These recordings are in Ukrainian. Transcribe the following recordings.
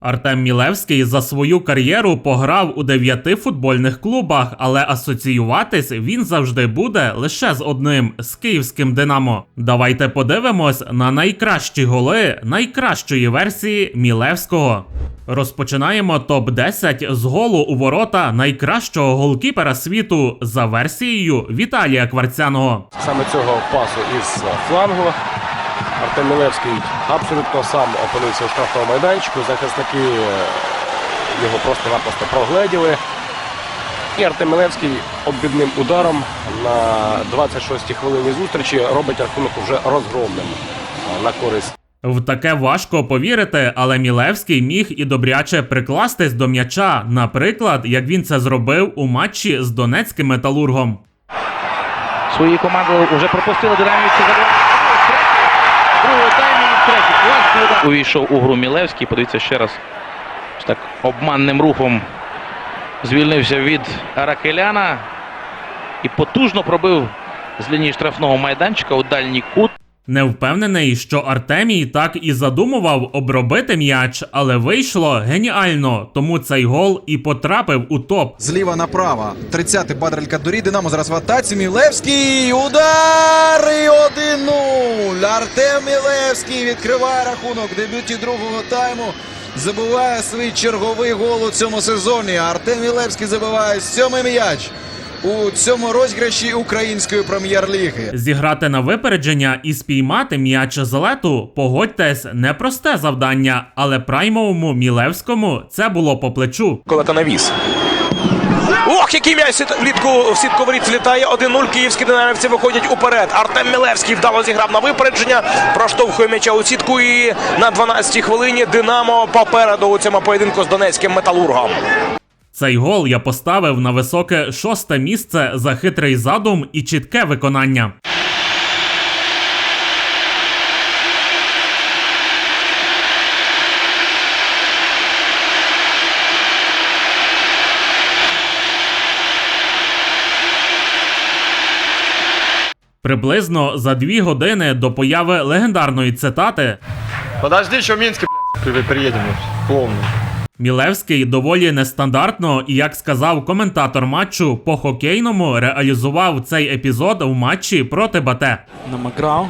Артем Мілевський за свою кар'єру пограв у дев'яти футбольних клубах, але асоціюватись він завжди буде лише з одним з київським Динамо. Давайте подивимось на найкращі голи найкращої версії Мілевського. Розпочинаємо топ 10 з голу у ворота найкращого голкіпера світу за версією Віталія Кварцяного. саме цього пасу із флангу. Артем Мілевський абсолютно сам опинився у штрафному майданчику. Захисники е, його просто-напросто прогледіли. І Артем Мілевський обідним ударом на 26-й хвилині зустрічі робить рахунок вже розгромним е, на користь В таке важко повірити, але Мілевський міг і добряче прикластись до м'яча, наприклад, як він це зробив у матчі з донецьким металургом. Свої команди вже пропустили динамівці за два. Другий таймінг, третій. Класний удар. Увійшов у гру Мілевський. Подивіться ще раз. Так обманним рухом звільнився від Ракеляна і потужно пробив з лінії штрафного майданчика у дальній кут. Не впевнений, що Артемій так і задумував обробити м'яч, але вийшло геніально, тому цей гол і потрапив у топ. Зліва направо. 30-й Бадрель Кадурі. Динамо зараз в атаці. Мілевський. Удар! І 1-0. Артем Мілевський відкриває рахунок дебюті другого тайму. Забиває свій черговий гол у цьому сезоні. Артем Мілевський забиває сьомий м'яч у цьому розіграші української прем'єр-ліги. Зіграти на випередження і спіймати м'яч з лету, погодьтесь, непросте завдання, але праймовому Мілевському це було по плечу. коли та навіс. Ох, який м'яч влітку в сітку воріт злітає. 1-0. Київські динамівці виходять уперед. Артем Мілевський вдало зіграв на випередження. Проштовхує м'яча у сітку. І на 12-й хвилині Динамо попереду у цьому поєдинку з донецьким металургом. Цей гол я поставив на високе шосте місце за хитрий задум і чітке виконання. Приблизно за дві години до появи легендарної цитати Подожди, что в Минске, блядь, при- приедем, клоуны. Мілевський доволі нестандартно і, як сказав коментатор матчу, по хокейному реалізував цей епізод в матчі проти Бате. Намаграв.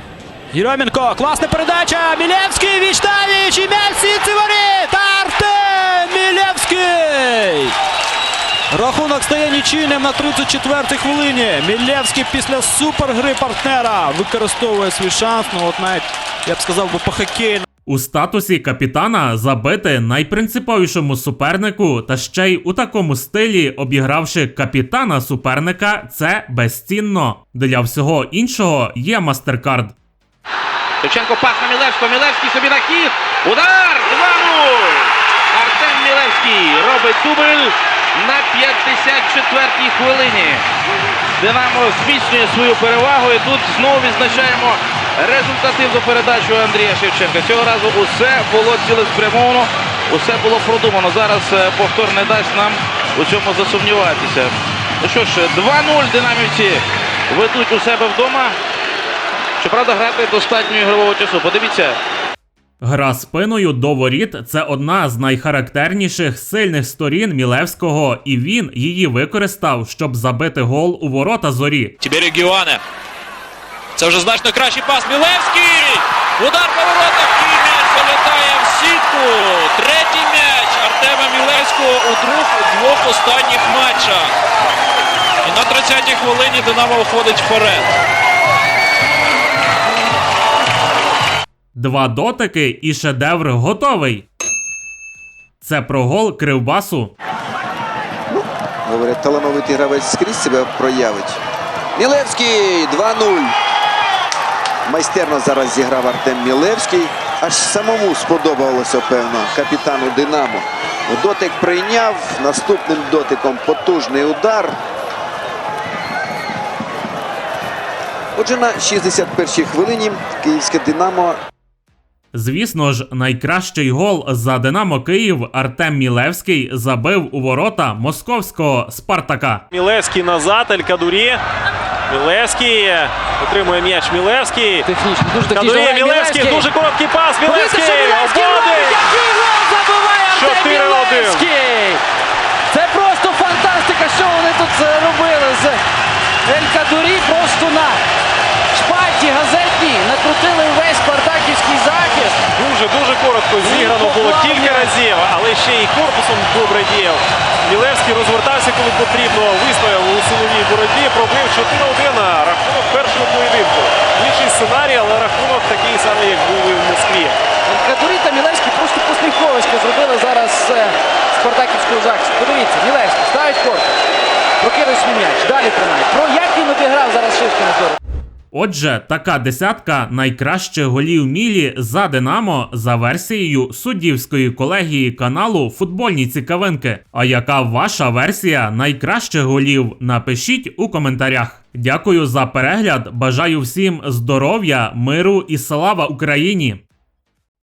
Єрьоменко, класна передача. Мілєвський, Вічнавіч, і сітці воріт. Артем Мілєвський. Рахунок стає нічийним на 34-й хвилині. Мілєвський після супергри партнера використовує свій шанс. Ну от навіть, я б сказав би, по хокейному. У статусі капітана забити найпринциповішому супернику та ще й у такому стилі, обігравши капітана суперника, це безцінно. Для всього іншого є мастеркард. Шевченко пас на Мілевського. Мілевський собі на хід. Удар! 2-0! Артем Мілевський робить дубль на 54-й хвилині. Динамо зміцнює свою перевагу і тут знову відзначаємо результативну передачу Андрія Шевченка. Цього разу усе було цілеспрямовано, усе було продумано. Зараз е, повтор не дасть нам у цьому засумніватися. Ну що ж, 2-0 динамівці ведуть у себе вдома. Щоправда, грати достатньо ігрового часу. Подивіться, Гра спиною до воріт це одна з найхарактерніших сильних сторін Мілевського, і він її використав, щоб забити гол у ворота зорі. Тебе регіони. Це вже значно кращий пас. Мілевський! Удар по воротах і м'яч залітає в сітку. Третій м'яч Артема Мілевського у двох, двох останніх матчах. І на 30-й хвилині Динамо виходить вперед. Два дотики і шедевр готовий. Це про гол Кривбасу. Говорять, талановитий гравець скрізь себе проявить. Мілевський 2-0. Майстерно зараз зіграв Артем Мілевський. Аж самому сподобалося, певно, капітану Динамо. Дотик прийняв. Наступним дотиком потужний удар. Отже, на 61-й хвилині київське Динамо Звісно ж, найкращий гол за Динамо Київ Артем Мілевський забив у ворота московського Спартака. Мілевський назад, Ель Кадурі. Мілевський отримує м'яч Мілевський. Технічно, дуже Кадує Мілевський, дуже короткий пас. Мілевський! Мілевський ловить, який гол забиває Артем Мілевський! Це просто фантастика, що вони тут е, зробили з Елькадурі просто на шпальті газетній накрутили весь спартаківський захист. Дуже-дуже коротко зіграно було кілька разів, але ще і корпусом добре діяв. Мілевський розвертався, коли потрібно. Вистояв у силовій боротьбі. Пробив 4-1 рахунок першого поєдинку. Інший сценарій, але рахунок такий самий, як був і в Москві. Ель Кадурі та Мілевський просто посміховисько зробили зараз е, спартаківського захисту. Подивіться, Мілевський ставить корпус. Прокидує м'яч. Далі тримає. Про як він обіграв зараз Шишкіна Зору. Отже, така десятка найкращих голів Мілі за Динамо за версією суддівської колегії каналу Футбольні цікавинки. А яка ваша версія найкращих голів? Напишіть у коментарях. Дякую за перегляд. Бажаю всім здоров'я, миру і слава Україні!